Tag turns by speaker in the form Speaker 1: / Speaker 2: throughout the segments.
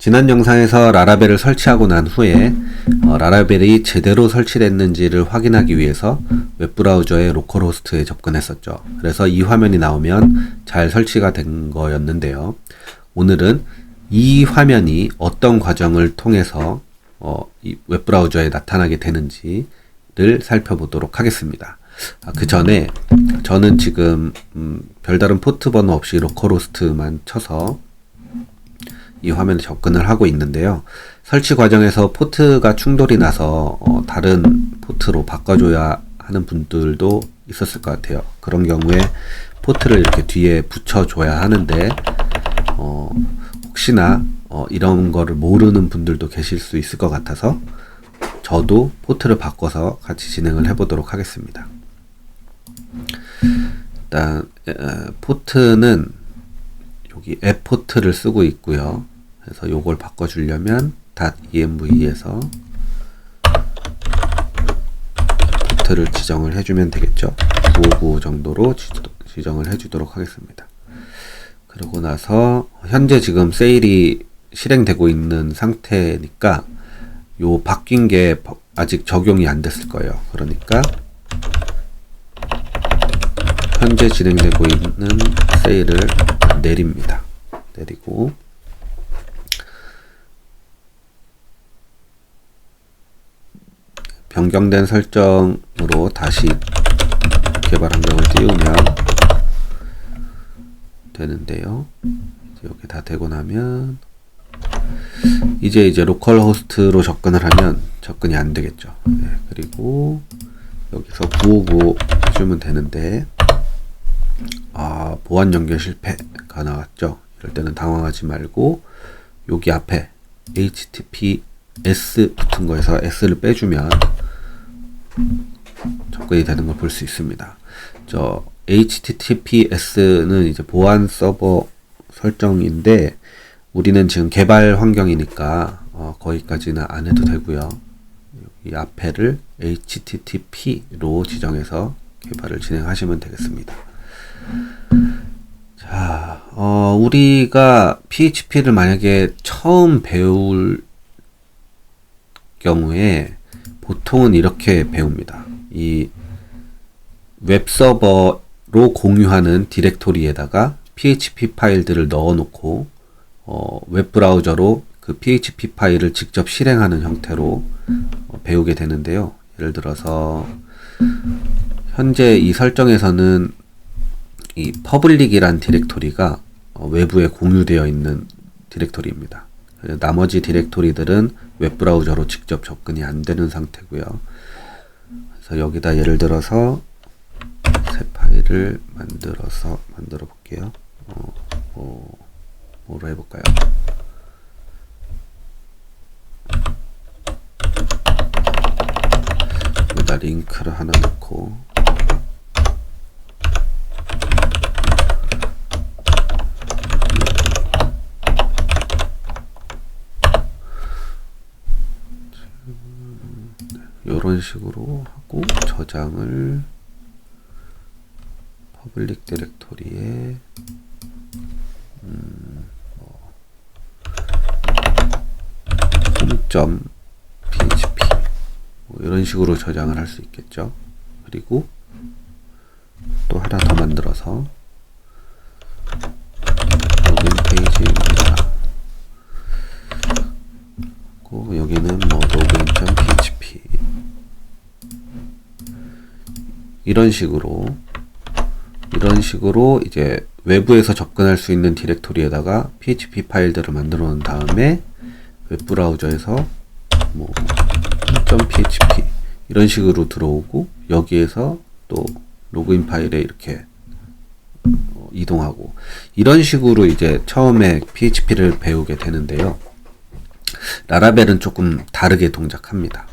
Speaker 1: 지난 영상에서 라라벨을 설치하고 난 후에 어, 라라벨이 제대로 설치됐는지를 확인하기 위해서 웹브라우저의 로컬호스트에 접근했었죠. 그래서 이 화면이 나오면 잘 설치가 된 거였는데요. 오늘은 이 화면이 어떤 과정을 통해서 어, 이 웹브라우저에 나타나게 되는지를 살펴보도록 하겠습니다. 아, 그 전에 저는 지금 음, 별다른 포트 번호 없이 로컬호스트만 쳐서 이 화면에 접근을 하고 있는데요. 설치 과정에서 포트가 충돌이 나서 어, 다른 포트로 바꿔줘야 하는 분들도 있었을 것 같아요. 그런 경우에 포트를 이렇게 뒤에 붙여줘야 하는데 어, 혹시나 어, 이런 거를 모르는 분들도 계실 수 있을 것 같아서 저도 포트를 바꿔서 같이 진행을 해보도록 하겠습니다. 일단 에, 포트는 여기 앱 포트를 쓰고 있고요. 그래서 요걸 바꿔주려면 .env에서 포트를 지정을 해주면 되겠죠. 959 정도로 지, 정을 해주도록 하겠습니다. 그러고 나서 현재 지금 세일이 실행되고 있는 상태니까 요 바뀐 게 아직 적용이 안 됐을 거예요. 그러니까 현재 진행되고 있는 세일을 내립니다. 내리고 변경된 설정으로 다시 개발 환경을 띄우면 되는데요. 이렇게 다 되고 나면 이제 이제 로컬 호스트로 접근을 하면 접근이 안 되겠죠. 네, 그리고 여기서 959 해주면 되는데 아 보안 연결 실패가 나왔죠. 이럴 때는 당황하지 말고 여기 앞에 HTTPS 붙은 거에서 S를 빼주면 접근이 되는 걸 볼 수 있습니다. 저 HTTPS는 이제 보안 서버 설정인데 우리는 지금 개발 환경이니까 어, 거기까지는 안 해도 되고요. 이 앞에를 HTTP로 지정해서 개발을 진행하시면 되겠습니다. 자, 어, 우리가 PHP를 만약에 처음 배울 경우에 보통은 이렇게 배웁니다. 이 웹서버로 공유하는 디렉토리에다가 PHP 파일들을 넣어놓고 어, 웹브라우저로 그 PHP 파일을 직접 실행하는 형태로 어, 배우게 되는데요. 예를 들어서 현재 이 설정에서는 이 퍼블릭이란 디렉토리가 어, 외부에 공유되어 있는 디렉토리입니다. 나머지 디렉토리들은 웹브라우저로 직접 접근이 안 되는 상태고요. 그래서 여기다 예를 들어서 새 파일을 만들어서 만들어 볼게요. 어, 어, 뭐로 해볼까요? 여기다 링크를 하나 넣고 이런 식으로 하고 저장을 퍼블릭 디렉토리에 음, 뭐, 홈.php 뭐 이런 식으로 저장을 할 수 있겠죠. 그리고 또 하나 더 만들어서 로그인 페이지입니다. 여기는 뭐 로그인.php 이런 식으로 이런 식으로 이제 외부에서 접근할 수 있는 디렉토리에다가 PHP 파일들을 만들어 놓은 다음에 웹브라우저에서 뭐 .php 이런 식으로 들어오고 여기에서 또 로그인 파일에 이렇게 어, 이동하고 이런 식으로 이제 처음에 PHP를 배우게 되는데요. 라라벨은 조금 다르게 동작합니다.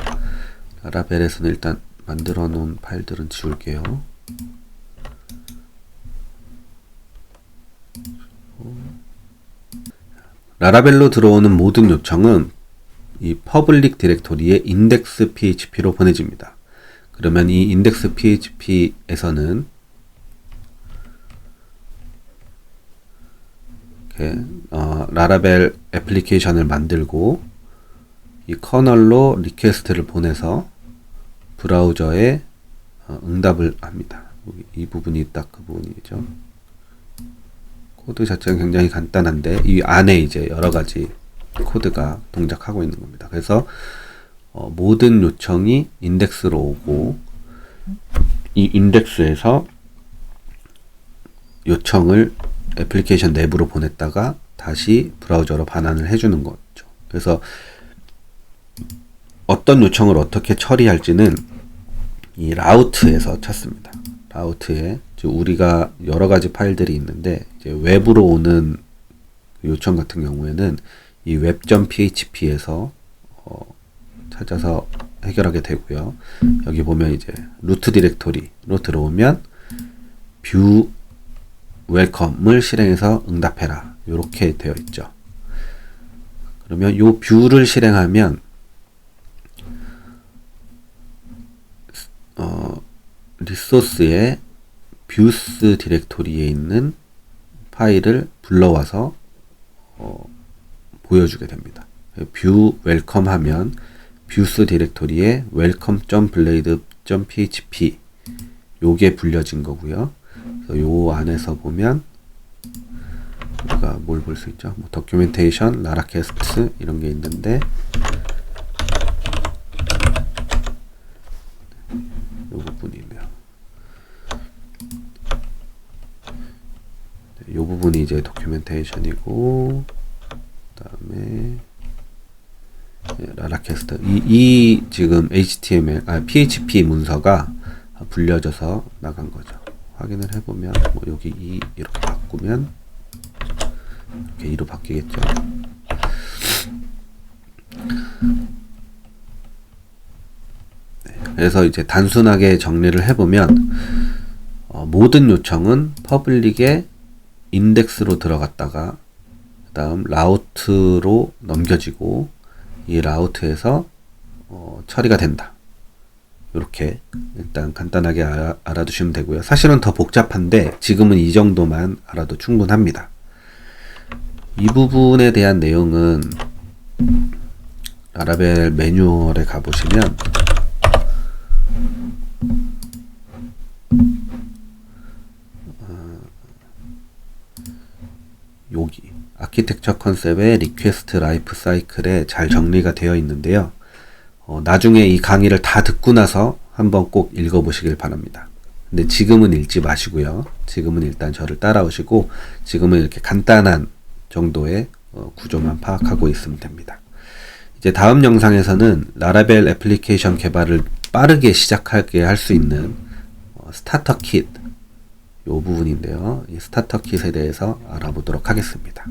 Speaker 1: 라라벨에서는 일단 만들어 놓은 파일들은 지울게요. 라라벨로 들어오는 모든 요청은 이 퍼블릭 디렉토리의 index php로 보내집니다. 그러면 이 index php에서는 이렇게 어, 라라벨 애플리케이션을 만들고 이 커널로 리퀘스트를 보내서 브라우저에 어, 응답을 합니다. 이 부분이 딱 그 부분이죠. 코드 자체는 굉장히 간단한데 이 안에 이제 여러 가지 코드가 동작하고 있는 겁니다. 그래서 어, 모든 요청이 인덱스로 오고 이 인덱스에서 요청을 애플리케이션 내부로 보냈다가 다시 브라우저로 반환을 해주는 거죠. 그래서 어떤 요청을 어떻게 처리할지는 이 라우트에서 찾습니다. 라우트에 즉 우리가 여러 가지 파일들이 있는데 외부로 오는 요청 같은 경우에는 이 web.php에서 어, 찾아서 해결하게 되고요. 여기 보면 이제 루트 디렉토리로 들어오면 뷰 웰컴을 실행해서 응답해라. 이렇게 되어 있죠. 그러면 요 뷰를 실행하면 어, 리소스의 뷰스 디렉토리에 있는 파일을 불러와서 어, 보여주게 됩니다. 뷰 웰컴 하면 뷰스 디렉토리에 welcome.blade.php 요게 불려진 거고요. 요 안에서 보면 우리가 뭘 볼 수 있죠? 뭐 도큐멘테이션, 라라캐스트 이런 게 있는데 요 부분이 있네요. 네, 요 부분 이 이제 도큐멘테이션이고 그다음에 네, 라라캐스트 이, 이 지금 HTML 아 PHP 문서가 불려져서 나간 거죠. 확인을 해보면 뭐 여기 이 이렇게 바꾸면 이렇게 2로 바뀌겠죠. 네, 그래서 이제 단순하게 정리를 해보면 어, 모든 요청은 퍼블릭의 인덱스로 들어갔다가 그 다음 라우트로 넘겨지고 이 라우트에서 어, 처리가 된다. 이렇게 일단 간단하게 알아, 알아두시면 되고요. 사실은 더 복잡한데 지금은 이 정도만 알아도 충분합니다. 이 부분에 대한 내용은 라라벨 매뉴얼에 가보시면 아키텍처 컨셉의 리퀘스트 라이프 사이클에 잘 정리가 되어 있는데요. 어, 나중에 이 강의를 다 듣고 나서 한번 꼭 읽어보시길 바랍니다. 근데 지금은 읽지 마시고요. 지금은 일단 저를 따라오시고 지금은 이렇게 간단한 정도의 어, 구조만 파악하고 있으면 됩니다. 이제 다음 영상에서는 라라벨 애플리케이션 개발을 빠르게 시작하게 할 수 있는 어, 스타터 킷 요 부분인데요. 이 스타터 킷에 대해서 알아보도록 하겠습니다.